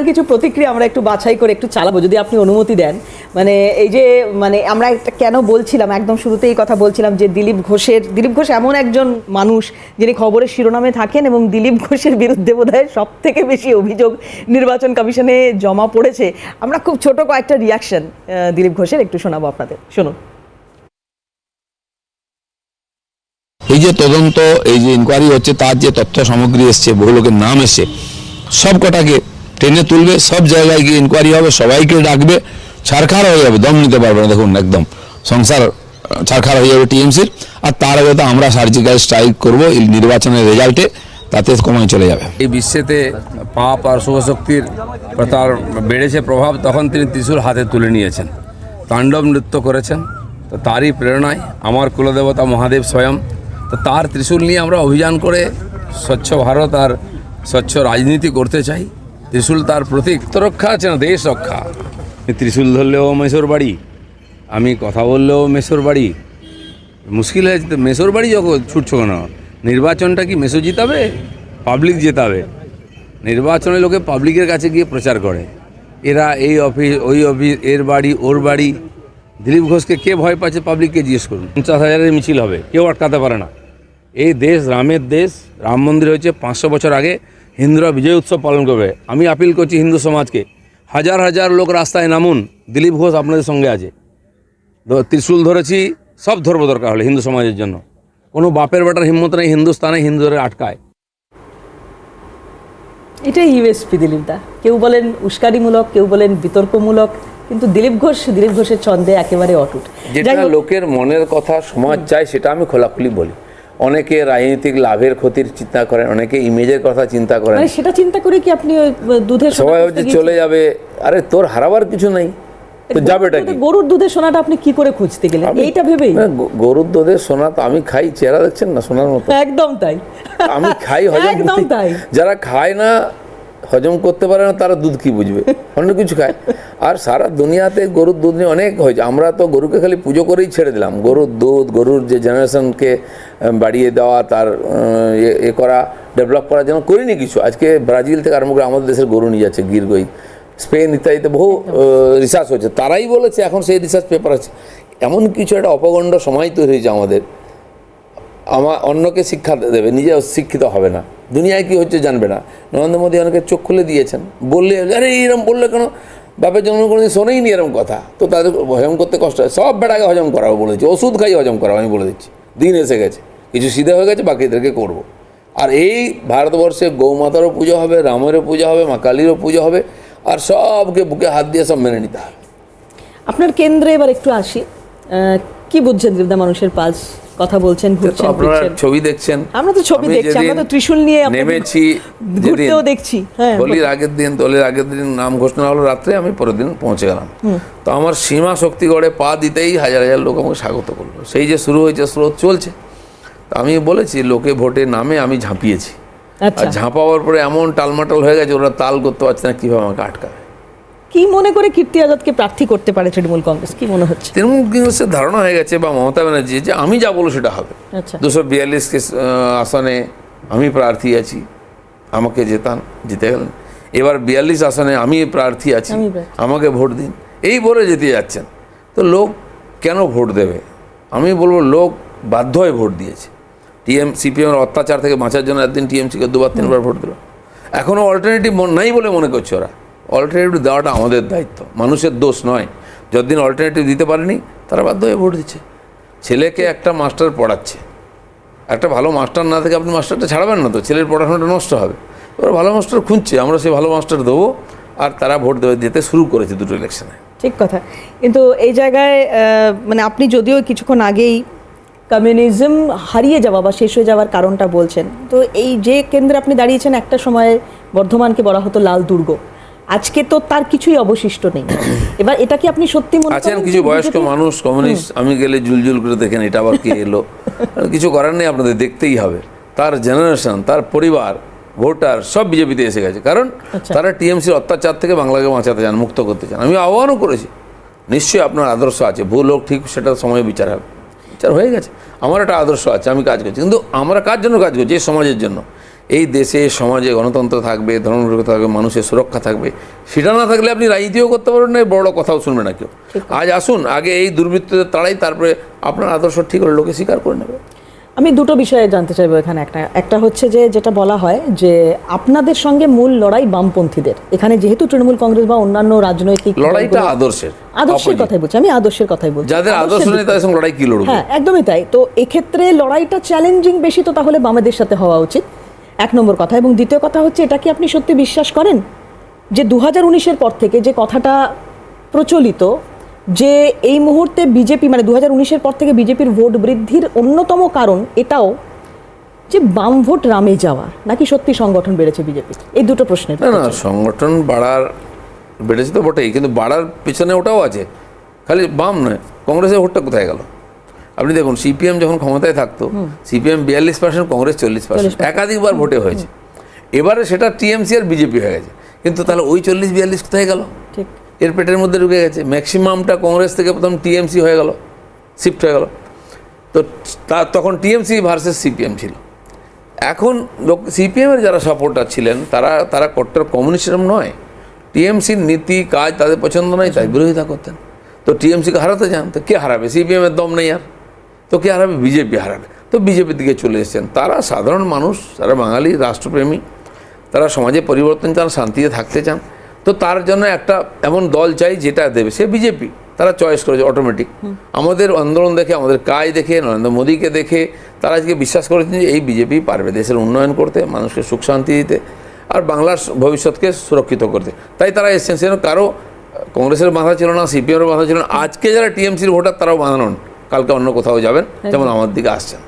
আপনার কিছু প্রতিক্রিয়া আমরা একটু বাছাই করে একটু চালাবো, যদি আপনি অনুমতি দেন। মানে এই যে মানে আমরা একটা কেন বলছিলাম, একদম শুরুতেই কথা বলছিলাম যে দিলীপ ঘোষের, দিলীপ ঘোষ এমন একজন মানুষ যিনি খবরের শিরোনামে থাকেন এবং দিলীপ ঘোষের বিরুদ্ধে বোধহয় সব থেকে বেশি অভিযোগ নির্বাচন কমিশনে জমা পড়েছে। আমরা খুব ছোট কয়েকটা রিয়াকশন দিলীপ ঘোষের, একটু শোনাবো আপনাদের। শুনুন। এই যে তদন্ত, এই যে ইনকোয়ারি হচ্ছে, তার যে তথ্য সামগ্রী এসছে, বহু লোকের নাম এসছে সব কটাকে টেনে তুলবে সব জায়গায় গিয়ে ইনকোয়ারি হবে সবাইকে ডাকবে ছাড়খাড় হয়ে যাবে দম নিতে পারবে না দেখুন একদম সংসার আহ, ছাড়খাড় হয়ে যাবে টিএমসির আর তার আগে তো আমরা সার্জিক্যাল স্ট্রাইক করব নির্বাচনের রেজাল্টে তাতে কমায় চলে যাবে। এই বিশ্বেতে পাপ আর শুভশক্তির তার বেড়েছে প্রভাব তখন তিনি ত্রিশূল হাতে তুলে নিয়েছেন। তাণ্ডব নৃত্য করেছেন তো তারই প্রেরণায় আমার কুলদেবতা মহাদেব স্বয়ং তো তার ত্রিশূল নিয়ে আমরা অভিযান করে স্বচ্ছ ভারত আর স্বচ্ছ রাজনীতি করতে চাই। ত্রিশূল তার প্রতীক। তো রক্ষা আছে না, দেশ রক্ষা। ত্রিশূল ধরলেও মেসোর বাড়ি, আমি কথা বললেও মেসোর বাড়ি। মুশকিল হয়েছে তো মেসোর বাড়ি যখন ছুটছো কেন? নির্বাচনটা কি মেসো জিতাবে? পাবলিক জেতাবে। নির্বাচনে লোকে পাবলিকের কাছে গিয়ে প্রচার করে। এরা এই অফিস, ওই অফিস, এর বাড়ি, ওর বাড়ি। দিলীপ ঘোষকে কে ভয় পাচ্ছে পাবলিককে জিজ্ঞেস করুন। পঞ্চাশ হাজারের মিছিল হবে, কেউ আটকাতে পারে না। এই দেশ, রামের দেশ, রাম মন্দির হয়েছে পাঁচশো বছর আগে। হিন্দুরা বিজয় উৎসব পালন করবে। আমি আপিল করছি হিন্দু সমাজকে। হাজার হাজার লোক রাস্তায় নামুন দিলীপ ঘোষ আপনাদের সঙ্গে আছে। ত্রিশূল ধরেছি সব ধর্ম দরকার হলে হিন্দু সমাজের জন্য। কোনো বাপের বেটার হিম্মত নেই হিন্দুস্তানে হিন্দুদের আটকায়। এটাই ইউএসপি দিলীপ দা। কেউ বলেন উস্কানিমূলক কেউ বলেন বিতর্কমূলক কিন্তু দিলীপ ঘোষ দিলীপ ঘোষের ছন্দে একেবারে অটুট। যেটা লোকের মনের কথা সমাজ চায় সেটা আমি খোলাখুলি বলি। অনেকে রাজনৈতিক লাভের ক্ষতির চিন্তা করেন অনেকে ইমেজের কথা চিন্তা করেন। মানে সেটা চিন্তা করে কি আপনি দুধের সবাই হচ্ছে চলে যাবে। আরে তোর হারাবার কিছু নাই। তো যাবেটা কি? গরুর দুধের সোনাটা আপনি কি করে খুঁজতে গেলেন? এইটা ভেবেই। গরুর দুধের সোনা তো আমি খাই চেহারা দেখছেন না সোনার মতো? একদম তাই। আমি খাই হজম একদম তাই। যারা খায় না হজম করতে পারে না তারা দুধ কি বুঝবে? অন্য কিছু খায়। আর সারা দুনিয়াতে গরুর দুধ নিয়ে অনেক হয়েছে। আমরা তো গরুকে খালি পুজো করেই ছেড়ে দিলাম। গরুর দুধ গরুর যে জেনারেশনকে বাড়িয়ে দেওয়া তার এ- এ করা ডেভেলপ করার জন্য করিনি কিছু। আজকে ব্রাজিল থেকে আরম্ভ করে আমাদের দেশের গরু নিয়ে যাচ্ছে গিরগই স্পেন ইত্যাদিতে বহু রিসার্চ হচ্ছে তারাই বলেছে এখন সেই রিসার্চ পেপার আছে। এমন কিছু একটা অপগণ্ড সময় তৈরি হয়েছে আমাদের। আমার অন্যকে শিক্ষা দেবে নিজে শিক্ষিত হবে না। দুনিয়ায় কি হচ্ছে জানবে না। নরেন্দ্র মোদী অনেকে চোখ খুলে দিয়েছেন। বললে আরে এরকম বললে কেন? বাপের জন্ম কোনো শোনেই নি এরকম কথা। তো তাদের হজম করতে কষ্ট হয়। সব বেড়াকে হজম করাবো বলেছি। ওষুধ খাই হজম করাবো আমি বলে দিচ্ছি। দিন এসে গেছে। কিছু সিধে হয়ে গেছে বাকিদেরকে করব। আর এই ভারতবর্ষে গৌমাতারও পুজো হবে রামেরও পূজা হবে মা কালীরও পুজো হবে আর সবকে বুকে হাত দিয়ে সব মেনে নিতে হবে। আপনার কেন্দ্রে এবার একটু আসি। কি বুঝছেন দিলীপ দা মানুষের পালস কথা বলছেন ঘুরছেন আপনারা ছবি দেখছেন। আমরা তো ছবি দেখছি, আমরা তো ত্রিশূল নিয়ে নেমেছি ঘুরতেও দেখছি, হ্যাঁ, হোলির আগের দিন দলের আগের দিন নাম ঘোষণা হলো রাত্রে আমি পরের দিন পৌঁছে গেলাম। তো আমার সীমা শক্তিগড়ে পা দিতেই হাজার হাজার লোক আমাকে স্বাগত করল। সেই যে শুরু হয়েছে স্রোত চলছে। আমি বলেছি লোকে ভোটে নামে আমি ঝাঁপিয়েছি। আর আচ্ছা ঝাঁপাবার পরে এমন টালমাটাল হয়ে গেছে ওরা তাল করতে পারছে না কীভাবে আমাকে আটকাবে? কি মনে করে কীর্তি আজাদকে প্রার্থী করতে পারে তৃণমূল কংগ্রেস? কি মনে হচ্ছে? তৃণমূল কংগ্রেসের ধারণা হয়ে গেছে বা মমতা ব্যানার্জি যে আমি যা বলব সেটা হবে। আচ্ছা। দুশো বিয়াল্লিশ আসনে আমি প্রার্থী আছি আমাকে জেতান জিতে গেলেন। এবার বিয়াল্লিশ আসনে আমি প্রার্থী আছি আমাকে ভোট দিন। এই বলে যেতে যাচ্ছেন। তো লোক কেন ভোট দেবে? আমি বলব লোক বাধ্য হয়ে ভোট দিয়েছে। টিএম, সিপিএমের অত্যাচার থেকে বাঁচার জন্য একদিন টিএমসিকে দুবার, তিনবার ভোট দিল। এখনও অল্টারনেটিভ নাই বলে মনে করছে ওরা। অল্টারনেটিভ দেওয়াটা আমাদের দায়িত্ব। মানুষের দোষ নয়। যতদিন অল্টারনেটিভ দিতে পারেনি, তারা বাধ্য হয়ে ভোট দিচ্ছে। ছেলেকে একটা মাস্টার পড়াচ্ছে। একটা ভালো মাস্টার না থেকে আপনি মাস্টারটা ছাড়াবেন না তো। ছেলের পড়াশোনাটা নষ্ট হবে। ওরা ভালো মাস্টার খুঁজছে। আমরা সেই ভালো মাস্টার দেবো। আর তারা ভোট দেবে দিতে শুরু করেছে দুটো ইলেকশনে ঠিক কথা। কিন্তু এই জায়গায় মানে আপনি যদিও কিছুক্ষণ আগেই কমিউনিজম হারিয়ে যাওয়া বা শেষ হয়ে যাওয়ার কারণটা বলছেন। তো এই যে কেন্দ্রে আপনি দাঁড়িয়েছেন একটা সময় বর্ধমানকে বলা হতো লাল দুর্গ। আজকে তো তার কিছুই অবশিষ্ট নেই। এবার এটা কি আপনি সত্যি মনে আছেন করেন কিছু বয়স্ক মানুষ কমিউনিস্ট আমি গেলে জুলজুল করে দেখেন এটা আবার কে এলো? কিছু করার নেই আপনাদের দেখতেই হবে। তার জেনারেশন তার পরিবার ভোটার সব বিজেপিতে এসে গেছে। কারণ আচ্ছা। তারা টিএমসির অত্যাচার থেকে বাংলাকে বাঁচাতে চান মুক্ত করতে চান। আমি আহ্বানও করেছি। নিশ্চয়ই আপনার আদর্শ আছে ভুল হোক ঠিক সেটা সময় বিচার হবে। বিচার হয়ে গেছে। আমার একটা আদর্শ আছে আমি কাজ করছি। কিন্তু আমরা কার জন্য কাজ করছি? এই সমাজের জন্য। এই দেশে সমাজে গণতন্ত্র থাকবে ধর্মনিরপেক্ষ থাকবে মানুষের সুরক্ষা থাকবে। সেটা না থাকলে আপনি রাজনীতিও করতে পারবেন না বড় কথাও শুনবে না কেউ। আজ আসুন আগে এই দুর্বৃত্তদের তাড়াই তারপরে আপনার আদর্শ ঠিক হলে লোকে স্বীকার করে নেবে। আমি দুটো বিষয়ে জানতে চাইব এখানে একটা। একটা হচ্ছে যে যেটা বলা হয় যে আপনাদের সঙ্গে মূল লড়াই বামপন্থীদের। এখানে যেহেতু তৃণমূল কংগ্রেস বা অন্যান্য রাজনৈতিক লড়াইটা আদর্শের আদর্শের কথাই বলছি আমি আদর্শের কথাই বলছি। যাদের আদর্শ নেই তাদের সঙ্গে লড়াই কি লড়বে? হ্যাঁ একদমই তাই। তো এক্ষেত্রে লড়াইটা চ্যালেঞ্জিং বেশি তো তাহলে বামেদের সাথে হওয়া উচিত। এক নম্বর কথা। এবং দ্বিতীয় কথা হচ্ছে এটা কি আপনি সত্যি বিশ্বাস করেন? যে দু হাজার উনিশের পর থেকে যে কথাটা প্রচলিত যে এই মুহূর্তে বিজেপি মানে দু হাজার উনিশের পর থেকে বিজেপির ভোট বৃদ্ধির অন্যতম কারণ এটাও যে বাম ভোট রামে যাওয়া। নাকি সত্যি সংগঠন বেড়েছে বিজেপি? এই দুটো প্রশ্নের না না সংগঠন বাড়ার বেড়েছে তো বটেই কিন্তু বাড়ার পিছনে ওটাও আছে। খালি বাম নয় কংগ্রেসের ভোটটা কোথায় গেল? আপনি দেখুন সিপিএম যখন ক্ষমতায় থাকতো সিপিএম বিয়াল্লিশ পার্সেন্ট কংগ্রেস চল্লিশ পার্সেন্ট একাধিকবার ভোটে হয়েছে। এবারে সেটা টিএমসি আর বিজেপি হয়ে গেছে। কিন্তু তাহলে ওই চল্লিশ বিয়াল্লিশ কোথায় গেল? ঠিক। এর পেটের মধ্যে ঢুকে গেছে। ম্যাক্সিমামটা কংগ্রেস থেকে প্রথম টিএমসি হয়ে গেল শিফট হয়ে গেল। তো তা তখন টিএমসি ভার্সেস সিপিএম ছিল। এখন লোক সিপিএমের যারা সাপোর্টার ছিলেন, তারা তারা কট্টর কমিউনিস্টম নয়। টিএমসির নীতি, কাজ তাদের পছন্দ নয়, তাই বিরোধিতা করতেন। তো টিএমসিকে হারাতে যান তো কে হারাবে? সিপিএমের দম নেই আর। তো কে হারাবে? বিজেপি হারাবে। তো বিজেপির দিকে চলে এসেছেন। তারা সাধারণ মানুষ, তারা বাঙালি, রাষ্ট্রপ্রেমী। তারা সমাজে পরিবর্তন চান, শান্তিতে থাকতে চান। তো তার জন্য একটা এমন দল চাই যেটা দেবে। সে বিজেপি তারা চয়েস করেছে অটোমেটিক আমাদের আন্দোলন দেখে আমাদের কাজ দেখে নরেন্দ্র মোদীকে দেখে তারা আজকে বিশ্বাস করেছেন যে এই বিজেপি পারবে দেশের উন্নয়ন করতে মানুষকে সুখ শান্তি দিতে আর বাংলার ভবিষ্যৎকে সুরক্ষিত করতে। তাই তারা এসছেন সেজন্য কারও কংগ্রেসের বাধা ছিল না সিপিএমের বাধা ছিল না। আজকে যারা টিএমসির ভোটার তারাও বাধা নন। কালকে অন্য কোথাও যাবেন যেমন আমার দিকে আসছেন।